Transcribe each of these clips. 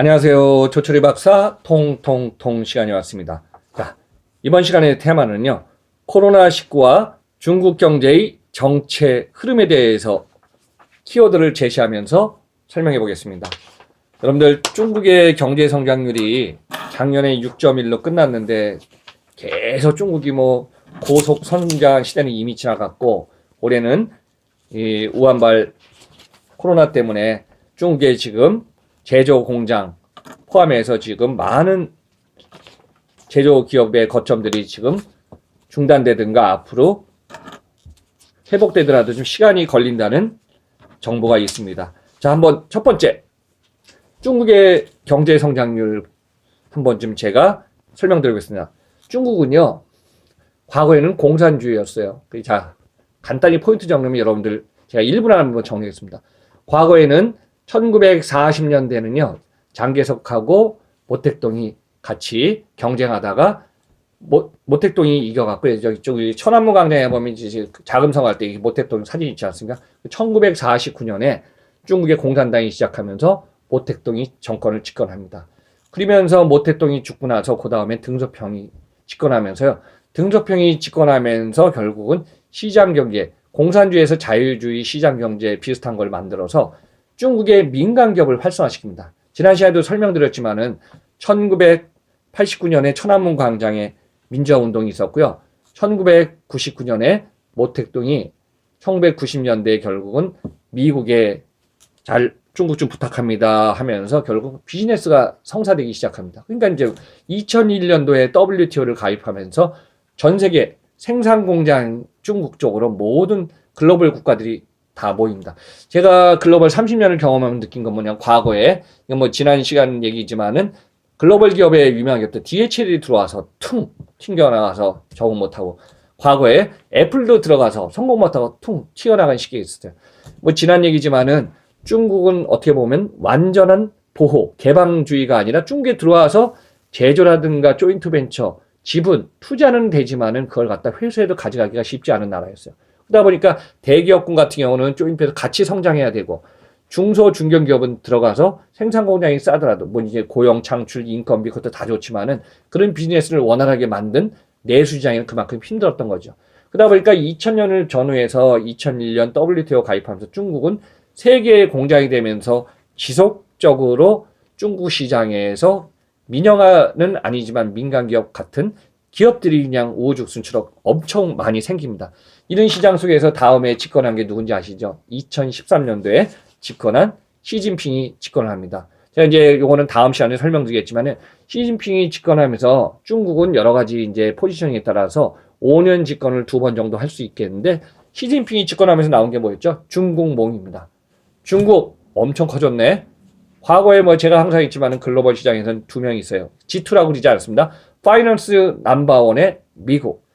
안녕하세요. 조철희 박사 통통통 시간이 왔습니다. 자, 이번 시간의 테마는요. 코로나19와 중국 경제의 정체 흐름에 대해서 키워드를 제시하면서 설명해 보겠습니다. 여러분들 중국의 경제 성장률이 작년에 6.1로 끝났는데 계속 중국이 뭐 고속 성장 시대는 이미 지나갔고 올해는 이 우한발 코로나 때문에 중국에 지금 제조 공장 포함해서 지금 많은 제조 기업의 거점들이 지금 중단되든가 앞으로 회복되더라도 좀 시간이 걸린다는 정보가 있습니다. 자, 한번 첫 번째 중국의 경제 성장률 한번 좀 제가 설명드리겠습니다. 중국은요 과거에는 공산주의였어요. 그자 간단히 포인트 정리면 여러분들 제가 1분 안에 한번 정리하겠습니다. 과거에는 1940년대는요 장개석하고 모택동이 같이 경쟁하다가 모, 모택동이 이겨갖고 저기 저기 천안문 광장에 보면 이제 자금성 할 때 모택동 사진 있지 않습니까? 1949년에 중국의 공산당이 시작하면서 모택동이 정권을 집권합니다. 그러면서 모택동이 죽고 나서 그 다음에 등소평이 집권하면서요. 등소평이 집권하면서 결국은 시장 경제, 공산주의에서 자유주의 시장 경제 비슷한 걸 만들어서 중국의 민간 기업을 활성화시킵니다. 지난 시간에도 설명드렸지만은 1989년에 천안문 광장에 민주화 운동이 있었고요. 1999년에 모택동이 1990년대에 결국은 미국에 잘 중국 좀 부탁합니다 하면서 결국 비즈니스가 성사되기 시작합니다. 그러니까 이제 2001년도에 WTO를 가입하면서 전 세계 생산 공장 중국 쪽으로 모든 글로벌 국가들이 다 모입니다. 제가 글로벌 30년을 경험하면 느낀 건 뭐냐 과거에 이건 뭐 지난 시간 얘기지만은 글로벌 기업의 기업들 DHL이 들어와서 퉁 튕겨나가서 적응 못하고 과거에 애플도 들어가서 성공 못하고 퉁 튀어나간 시기가 있었어요. 뭐 지난 얘기지만은 중국은 어떻게 보면 완전한 보호, 개방주의가 아니라 중국에 들어와서 제조라든가 조인트 벤처, 지분, 투자는 되지만은 그걸 갖다 회수해도 가져가기가 쉽지 않은 나라였어요. 그러다 보니까 대기업군 같은 경우는 조인트에서 같이 성장해야 되고 중소 중견 기업은 들어가서 생산 공장이 싸더라도 뭐 이제 고용 창출 인건비 그것도 다 좋지만은 그런 비즈니스를 원활하게 만든 내수 시장에는 그만큼 힘들었던 거죠. 그러다 보니까 2000년을 전후해서 2001년 WTO 가입하면서 중국은 세계의 공장이 되면서 지속적으로 중국 시장에서 민영화는 아니지만 민간 기업 같은 기업들이 그냥 우후죽순처럼 엄청 많이 생깁니다. 이런 시장 속에서 다음에 집권한 게 누군지 아시죠? 2013년도에 집권한 시진핑이 집권을 합니다. 제가 이제 요거는 다음 시간에 설명드리겠지만은 시진핑이 집권하면서 중국은 여러 가지 이제 포지셔닝에 따라서 5년 집권을 두 번 정도 할 수 있겠는데 시진핑이 집권하면서 나온 게 뭐였죠? 중국몽입니다. 중국 엄청 커졌네. 과거에 뭐 제가 항상 했지만은 글로벌 시장에서는 두 명 있어요. G2라고 그러지 않았습니다. 파이낸스 남바원의 미국,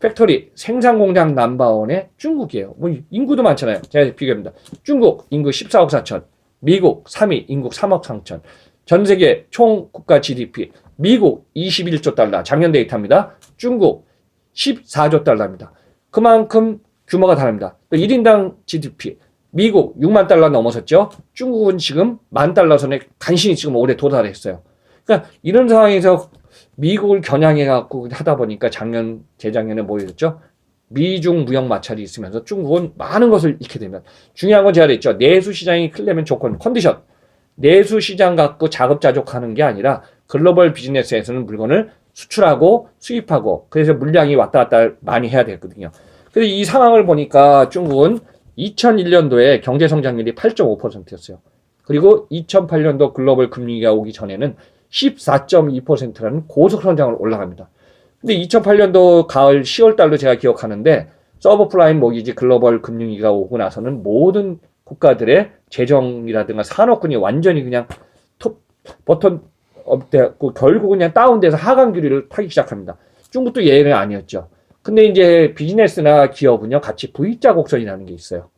팩토리 생산 공장 남바원의 중국이에요. 뭐 인구도 많잖아요. 제가 비교합니다. 중국 인구 14억 4천, 미국 3위 인구 3억 3천. 전 세계 총 국가 GDP 미국 21조 달러 작년 데이터입니다. 중국 14조 달러입니다. 그만큼 규모가 다릅니다. 또 1인당 GDP 미국 6만 달러 넘어섰죠. 중국은 지금 만 달러 선에 간신히 지금 올해 도달했어요. 그러니까 이런 상황에서 미국을 겨냥해 갖고 하다 보니까 작년 재작년에 뭐였죠? 미중 무역 마찰이 있으면서 중국은 많은 것을 잃게 되면 중요한 건 제가 그랬죠. 내수 시장이 크려면 조건 컨디션 내수 시장 갖고 자급자족하는 게 아니라 글로벌 비즈니스에서는 물건을 수출하고 수입하고 그래서 물량이 왔다 갔다 많이 해야 되거든요. 그래서 이 상황을 보니까 중국은 2001년도에 경제 성장률이 8.5%였어요. 그리고 2008년도 글로벌 금융위기가 오기 전에는 14.2%라는 고속 성장을 올라갑니다. 근데 2008년도 가을 10월 달로 제가 기억하는데 서브프라임 모기지 글로벌 금융위기가 오고 나서는 모든 국가들의 재정이라든가 산업군이 완전히 그냥 톱 버튼 업되고 결국은 그냥 다운돼서 하강 기류를 타기 시작합니다. 중국도 예외는 아니었죠. 근데 이제 비즈니스나 기업은요 같이 V자 곡선이라는 게 있어요.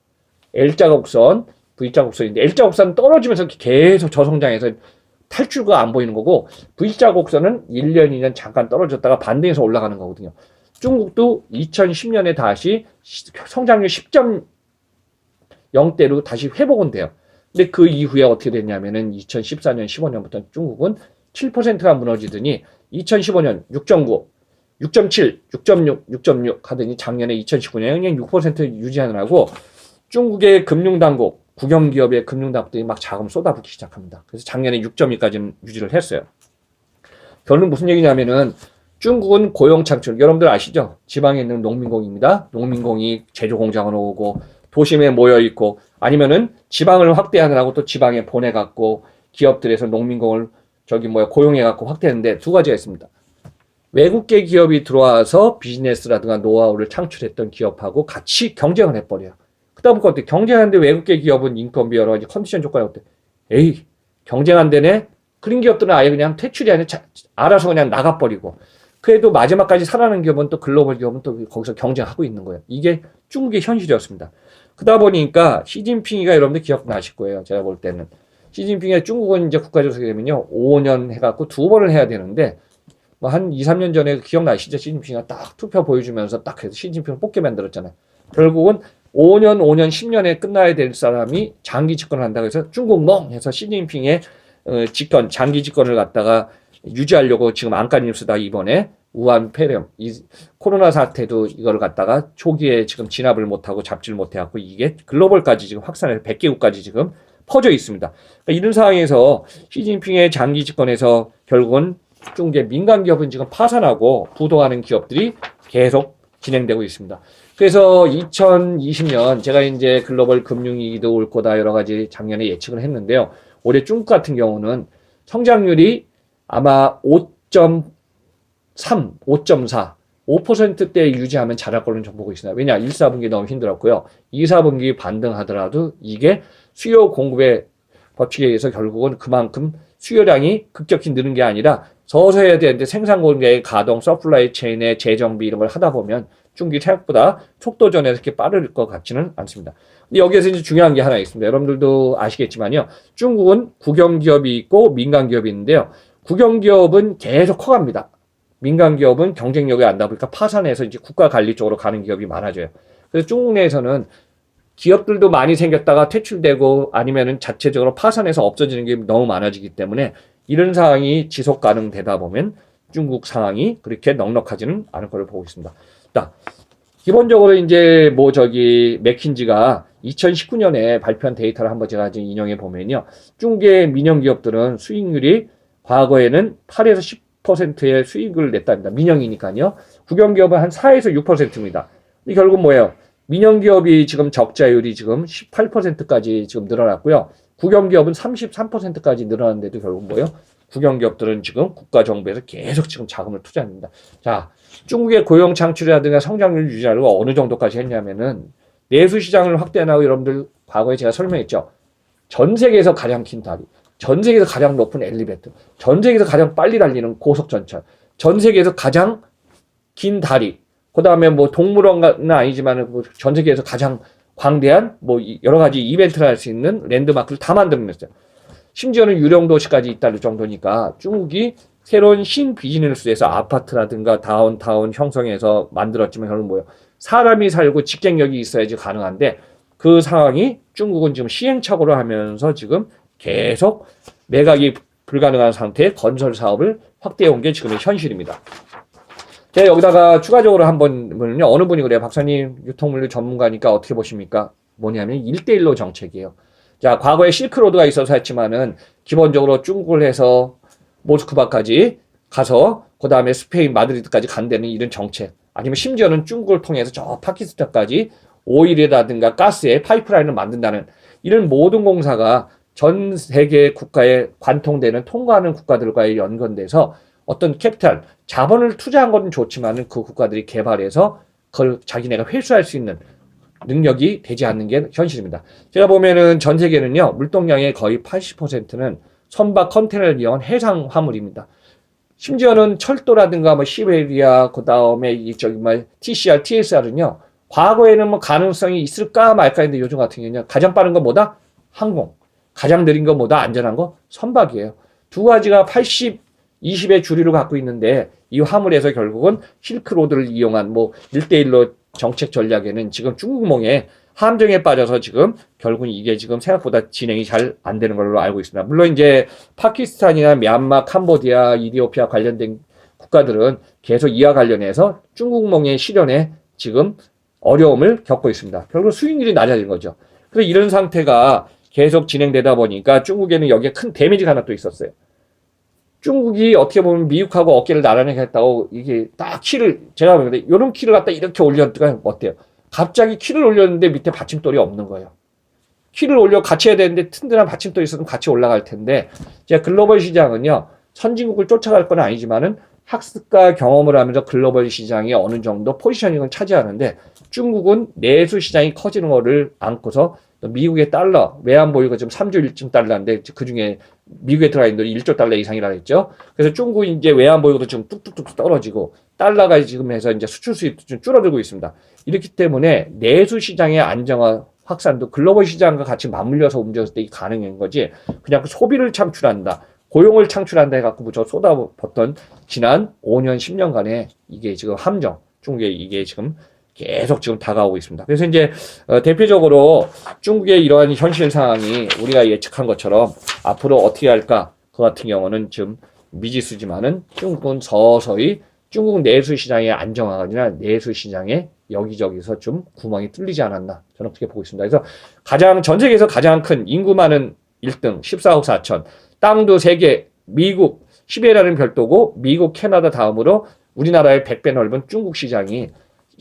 L자 곡선, V자 곡선인데 L자 곡선은 떨어지면서 계속 저성장해서 탈출구가 안 보이는 거고 V자 곡선은 1년, 2년 잠깐 떨어졌다가 반대해서 올라가는 거거든요. 중국도 2010년에 다시 성장률 10.0대로 다시 회복은 돼요. 근데 그 이후에 어떻게 됐냐면은 2014년, 15년부터 중국은 7%가 무너지더니 2015년 6.9, 6.7, 6.6, 6.6 하더니 작년에 2019년에 그냥 6% 유지하느라고 중국의 금융당국, 국영기업의 금융당국들이 막 자금 쏟아붓기 시작합니다. 그래서 작년에 6.2까지는 유지를 했어요. 결론은 무슨 얘기냐면은 중국은 고용 창출, 여러분들 아시죠? 지방에 있는 농민공입니다. 농민공이 제조공장으로 오고 도심에 모여 있고 아니면은 지방을 확대하느라고 또 지방에 보내갖고 기업들에서 농민공을 저기 뭐야 고용해갖고 확대했는데 두 가지가 있습니다. 외국계 기업이 들어와서 비즈니스라든가 노하우를 창출했던 기업하고 같이 경쟁을 해버려요. 그러다 보니까 어때? 경쟁하는데 외국계 기업은 인건비 여러 가지 컨디션 조건이 어때? 에이, 경쟁 안 되네? 그런 기업들은 아예 그냥 퇴출이 아니라 자- 알아서 그냥 나가버리고. 그래도 마지막까지 살아남은 기업은 또 글로벌 기업은 또 거기서 경쟁하고 있는 거예요. 이게 중국의 현실이었습니다. 그러다 보니까 시진핑이가 여러분들 기억나실 거예요. 제가 볼 때는. 시진핑이 중국은 이제 국가주석이 되면요. 5년 해갖고 두 번을 해야 되는데, 뭐 한 2, 3년 전에 기억나시죠? 시진핑이가 딱 투표 보여주면서 딱 해서 시진핑을 뽑게 만들었잖아요. 결국은 5년, 5년, 10년에 끝나야 될 사람이 장기 집권을 한다고 해서 중국 멍 해서 시진핑의 어, 집권, 장기 집권을 갖다가 유지하려고 지금 안간 뉴스다 이번에 우한 폐렴, 이 코로나 사태도 이걸 갖다가 초기에 지금 진압을 못하고 잡지를 못해갖고 이게 글로벌까지 지금 확산해서 100개국까지 지금 퍼져 있습니다. 그러니까 이런 상황에서 시진핑의 장기 집권에서 결국은 중국의 민간 기업은 지금 파산하고 부도하는 기업들이 계속 진행되고 있습니다. 그래서 2020년 제가 이제 글로벌 금융위기도 올 거다 여러 가지 작년에 예측을 했는데요. 올해 중국 같은 경우는 성장률이 아마 5.3, 5.4, 5%대 유지하면 잘할 걸로 좀 보고 있습니다. 왜냐? 1, 4분기 너무 힘들었고요. 2, 4분기 반등하더라도 이게 수요 공급의 법칙에 의해서 결국은 그만큼 수요량이 급격히 느는 게 아니라 서서 해야 되는데 생산 공장의 가동, 서플라이 체인의 재정비 이런 걸 하다 보면 중국이 생각보다 속도전에서 이렇게 빠를 것 같지는 않습니다. 근데 여기에서 이제 중요한 게 하나 있습니다. 여러분들도 아시겠지만요. 중국은 국영기업이 있고 민간기업이 있는데요. 국영기업은 계속 커갑니다. 민간기업은 경쟁력이 안 나 보니까 파산해서 이제 국가 관리 쪽으로 가는 기업이 많아져요. 그래서 중국 내에서는 기업들도 많이 생겼다가 퇴출되고 아니면은 자체적으로 파산해서 없어지는 게 너무 많아지기 때문에 이런 상황이 지속 가능되다 보면 중국 상황이 그렇게 넉넉하지는 않을 거를 보고 있습니다. 자, 기본적으로 이제 뭐 저기 맥킨지가 2019년에 발표한 데이터를 한번 제가 지금 인용해 보면요. 중국의 민영 기업들은 수익률이 과거에는 8에서 10%의 수익을 냈답니다. 민영이니까요. 국영 기업은 한 4에서 6%입니다. 이 결국 뭐예요? 민영 기업이 지금 적자율이 지금 18%까지 지금 늘어났고요. 국영 기업은 33%까지 늘어났는데도 결국 뭐예요? 국영 기업들은 지금 국가 정부에서 계속 지금 자금을 투자합니다. 자, 중국의 고용 창출이라든가 성장률 유지하려고 어느 정도까지 했냐면은 내수 시장을 확대하고 여러분들 과거에 제가 설명했죠. 전 세계에서 가장 긴 다리, 전 세계에서 가장 높은 엘리베이터, 전 세계에서 가장 빨리 달리는 고속 전철, 전 세계에서 가장 긴 다리, 그 다음에 뭐 동물원은 아니지만 전 세계에서 가장 광대한 뭐 이- 여러 가지 이벤트를 할 수 있는 랜드마크를 다 만들어냈어요. 심지어는 유령 도시까지 있다는 정도니까 중국이 새로운 신 비즈니스에서 아파트라든가 다운타운 형성해서 만들었지만 결국 뭐예요? 사람이 살고 직쟁력이 있어야지 가능한데 그 상황이 중국은 지금 시행착오를 하면서 지금 계속 매각이 불가능한 상태의 건설 사업을 확대해 온 게 지금의 현실입니다. 제가 여기다가 추가적으로 한번 보면요. 어느 분이 그래요. 박사님 유통물류 전문가니까 어떻게 보십니까? 뭐냐면 1대1로 정책이에요. 자, 과거에 실크로드가 있어서 했지만은 기본적으로 중국을 해서 모스크바까지 가서 그 다음에 스페인 마드리드까지 간다는 이런 정책 아니면 심지어는 중국을 통해서 저 파키스탄까지 오일이라든가 가스에 파이프라인을 만든다는 이런 모든 공사가 전 세계 국가에 관통되는 통과하는 국가들과의 연관돼서 어떤 캐피탈 자본을 투자한 건 좋지만은 그 국가들이 개발해서 그걸 자기네가 회수할 수 있는 능력이 되지 않는 게 현실입니다. 제가 보면은 전 세계는요 물동량의 거의 80%는 선박 컨테이너를 이용한 해상 화물입니다. 심지어는 철도라든가 뭐 시베리아 그 다음에 이 저기 뭐 TCR, TSR은요 과거에는 뭐 가능성이 있을까 말까 했는데 요즘 같은 경우는 가장 빠른 건 뭐다? 항공. 가장 느린 건 뭐다? 안전한 거? 선박이에요. 두 가지가 80, 20의 주류를 갖고 있는데 이 화물에서 결국은 실크로드를 이용한 뭐 1대1로 정책 전략에는 지금 중국몽에 함정에 빠져서 지금 결국은 이게 지금 생각보다 진행이 잘 안 되는 걸로 알고 있습니다. 물론 이제 파키스탄이나 미얀마, 캄보디아, 이디오피아 관련된 국가들은 계속 이와 관련해서 중국몽의 실현에 지금 어려움을 겪고 있습니다. 결국 수익률이 낮아진 거죠. 그래서 이런 상태가 계속 진행되다 보니까 중국에는 여기에 큰 데미지가 하나 또 있었어요. 중국이 어떻게 보면 미국하고 어깨를 나란히 했다고 이게 딱 키를 제가 보는데 이런 키를 갖다 이렇게 올렸다가 어때요? 갑자기 키를 올렸는데 밑에 받침돌이 없는 거예요. 키를 올려 같이 해야 되는데 튼튼한 받침돌이 있으면 같이 올라갈 텐데 이제 글로벌 시장은요 선진국을 쫓아갈 건 아니지만은 학습과 경험을 하면서 글로벌 시장이 어느 정도 포지셔닝을 차지하는데 중국은 내수 시장이 커지는 거를 안고서 또 미국의 달러 외환 보유가 지금 3조 1층 달러인데 그 중에 미국에 들어가 있는 돈이 1조 달러 이상이라 했죠. 그래서 중국이 이제 외환 보유도 지금 뚝뚝뚝 떨어지고 달러가 지금 해서 이제 수출 수입도 좀 줄어들고 있습니다. 이렇기 때문에 내수 시장의 안정화 확산도 글로벌 시장과 같이 맞물려서 움직였을 때 가능한 거지 그냥 그 소비를 창출한다. 고용을 창출한다 해갖고 저 쏟아붓던 지난 5년, 10년간의 이게 지금 함정, 중국의 이게 지금 계속 지금 다가오고 있습니다. 그래서 이제 어, 대표적으로 중국의 이러한 현실 상황이 우리가 예측한 것처럼 앞으로 어떻게 할까? 그 같은 경우는 지금 미지수지만은 중국은 서서히 중국 내수 시장의 안정화가 아니라 내수 시장의 여기저기서 좀 구멍이 뚫리지 않았나 저는 그렇게 보고 있습니다. 그래서 가장 전 세계에서 가장 큰 인구 많은 1등 14억 4천 땅도 세계 미국 시베리아는 별도고 미국 캐나다 다음으로 우리나라의 100배 넓은 중국 시장이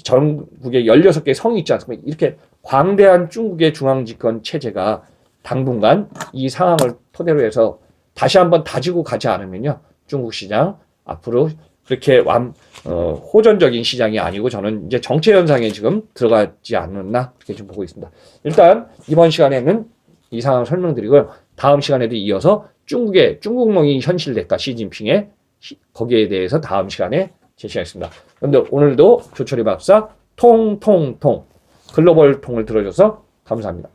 전국에 16개 성이 있지 않습니까? 이렇게 광대한 중국의 중앙집권 체제가 당분간 이 상황을 토대로 해서 다시 한번 다지고 가지 않으면요. 중국 시장 앞으로 그렇게 완, 어, 호전적인 시장이 아니고 저는 이제 정체 현상에 지금 들어가지 않았나 그렇게 좀 보고 있습니다. 일단 이번 시간에는 이 상황을 설명드리고요. 다음 시간에도 이어서 중국의 중국몽이 현실될까 시진핑의 시- 거기에 대해서 다음 시간에 제시하겠습니다. 그런데 오늘도 조철이 박사 통통통 글로벌 통을 들어줘서 감사합니다.